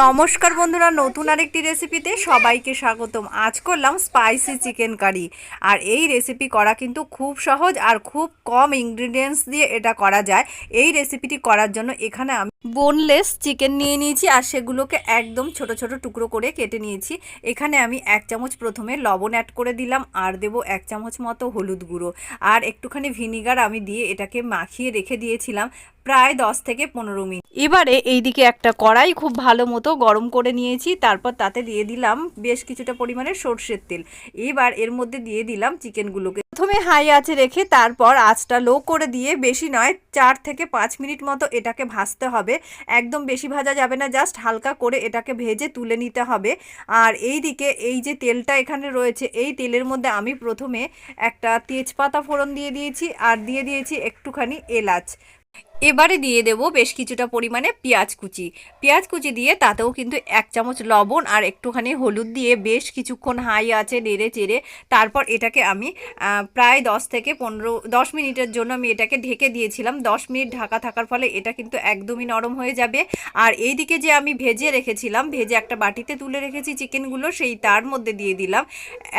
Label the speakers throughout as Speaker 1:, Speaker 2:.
Speaker 1: নমস্কার বন্ধুরা, নতুন আরেকটি রেসিপিতে সবাইকে স্বাগতম। আজ করলাম স্পাইসি চিকেন কারি আর এই রেসিপি করা কিন্তু খুব সহজ আর খুব কম ইনগ্রিডিয়েন্টস দিয়ে এটা করা যায়। এই রেসিপিটি করার জন্য এখানে আমি বোনলেস চিকেন নিয়ে নিয়েছি আর সেগুলোকে একদম ছোট ছোট টুকরো করে কেটে নিয়েছি। এখানে আমি এক চামচ প্রথমে লবণ অ্যাড করে দিলাম আর দেব এক চামচ মতো হলুদ গুঁড়ো। আর একটুখানি ভিনিগার আমি দিয়ে এটাকে মাখিয়ে রেখে দিয়েছিলাম। প্রায় দশ থেকে পনেরো মিনিট। এবারে এইদিকে একটা কড়াই খুব ভালো মতো গরম করে নিয়েছি, তারপর তাতে দিয়ে দিলাম বেশ কিছুটা পরিমাণে সর্ষের তেল। এবার এর মধ্যে দিয়ে দিলাম চিকেনগুলোকে। প্রথমে হাই আঁচে রেখে তারপর আঁচটা লো করে দিয়ে, বেশি নয়, চার থেকে পাঁচ মিনিট মতো এটাকে ভাজতে হবে। একদম বেশি ভাজা যাবে না, জাস্ট হালকা করে এটাকে ভেজে তুলে নিতে হবে। আর এই দিকে এই যে তেলটা এখানে রয়েছে, এই তেলের মধ্যে আমি প্রথমে একটা তেজপাতা ফোড়ন দিয়ে দিয়েছি, আর দিয়ে দিয়েছি একটুখানি এলাচ। এবারে দিয়ে দেব বেশ কিছুটা পরিমাণে পেঁয়াজ কুচি। পেঁয়াজ কুচি দিয়ে তাতেও কিন্তু এক চামচ লবণ আর একটুখানি হলুদ দিয়ে বেশ কিছুক্ষণ হাই আছে নেড়ে চেড়ে তারপর এটাকে আমি প্রায় দশ থেকে পনেরো, দশ মিনিটের জন্য আমি এটাকে ঢেকে দিয়েছিলাম। দশ মিনিট ঢাকা থাকার ফলে এটা কিন্তু একদমই নরম হয়ে যাবে। আর এইদিকে যে আমি ভেজে রেখেছিলাম, ভেজে একটা বাটিতে তুলে রেখেছি চিকেনগুলো, সেই তার মধ্যে দিয়ে দিলাম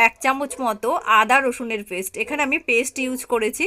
Speaker 1: এক চামচ মতো আদা রসুনের পেস্ট। এখানে আমি পেস্ট ইউজ করেছি।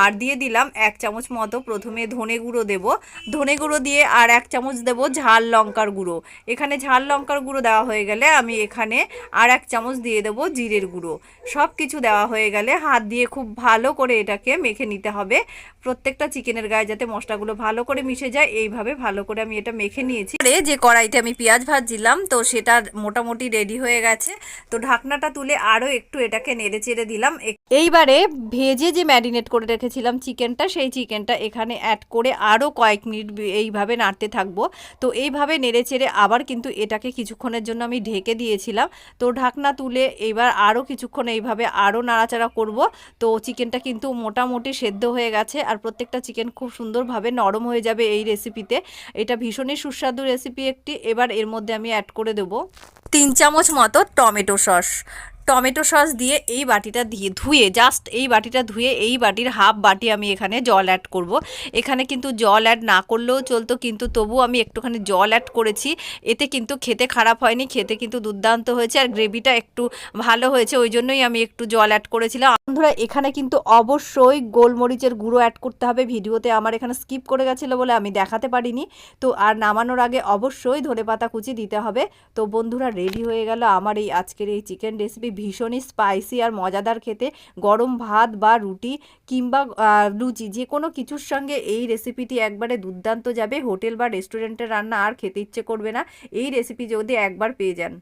Speaker 1: আর দিয়ে দিলাম এক চামচ মতো প্রথমে ধনে গুঁড়ো দেবো। ধনে গুঁড়ো দিয়ে আর এক চামচ দেব ঝাল লঙ্কার গুঁড়ো। এখানে ঝাল লঙ্কার গুঁড়ো দেওয়া হয়ে গেলে আমি এখানে আর এক চামচ দিয়ে দেব জিরের গুঁড়ো। সব কিছু দেওয়া হয়ে গেলে হাত দিয়ে খুব ভালো করে এটাকে মেখে নিতে হবে। প্রত্যেকটা চিকেনের গায়ে যাতে মশলাগুলো ভালো করে মিশে যায়, এইভাবে ভালো করে আমি এটা মেখে নিয়েছি। যে কড়াইতে আমি পেঁয়াজ ভাজছিলাম, তো সেটা মোটামুটি রেডি হয়ে গেছে। তো ঢাকনাটা তুলে আরও একটু এটাকে নেড়ে চেড়ে দিলাম। এইবারে ভেজে যে ম্যারিনেট করে রেখেছিলাম চিকেনটা, সেই চিকেনটা এখানে অ্যাড করে আরও কয়েক মিনিট এইভাবে নাড়তে থাকব। তো এইভাবে নেড়ে চেড়ে আবার কিন্তু এটাকে কিছুক্ষণের জন্য আমি ঢেকে দিয়েছিলাম। তো ঢাকনা তুলে এবার আরও কিছুক্ষণ এইভাবে আরও নাড়াচাড়া করব। তো চিকেনটা কিন্তু মোটামুটি সেদ্ধ হয়ে গেছে আর প্রত্যেকটা চিকেন খুব সুন্দরভাবে নরম হয়ে যাবে এই রেসিপিতে এটা ভীষণই সুস্বাদু রেসিপি একটি। এবার এর মধ্যে আমি অ্যাড করে দেবো। তিন চামচ মতো টমেটো সস। টমেটো সস দিয়ে এই বাটিটা দিয়ে ধুয়ে জাস্ট এই বাটিটা ধুয়ে এই বাটির হাফ বাটি আমি এখানে জল অ্যাড করব। এখানে কিন্তু জল অ্যাড না করলেও চলতো, কিন্তু তবু আমি একটুখানি জল অ্যাড করেছি। এতে কিন্তু খেতে খারাপ হয়নি, খেতে কিন্তু দুর্দান্ত হয়েছে আর গ্রেভিটা একটু ভালো হয়েছে, ওই জন্যই আমি একটু জল অ্যাড করেছিলাম। বন্ধুরা, এখানে কিন্তু অবশ্যই গোলমরিচের গুঁড়ো অ্যাড করতে হবে। ভিডিওতে আমার এখানে স্কিপ করে গেছিল বলে আমি দেখাতে পারিনি। তো আর নামানোর আগে অবশ্যই ধনেপাতা কুচি দিতে হবে। তো বন্ধুরা রেডি হয়ে গেল আমার এই আজকের এই চিকেন রেসিপি ভীষণই স্পাইসি আর মজাদার খেতে। গরম ভাত বা রুটি কিংবা লুচি, যে কোনো কিছুর সঙ্গে এই রেসিপিটি একবারে দুর্দান্ত যাবে। হোটেল বা রেস্টুরেন্টের রান্না আর খেতে ইচ্ছে করবে না। এই রেসিপি যদি একবার পেয়ে যান।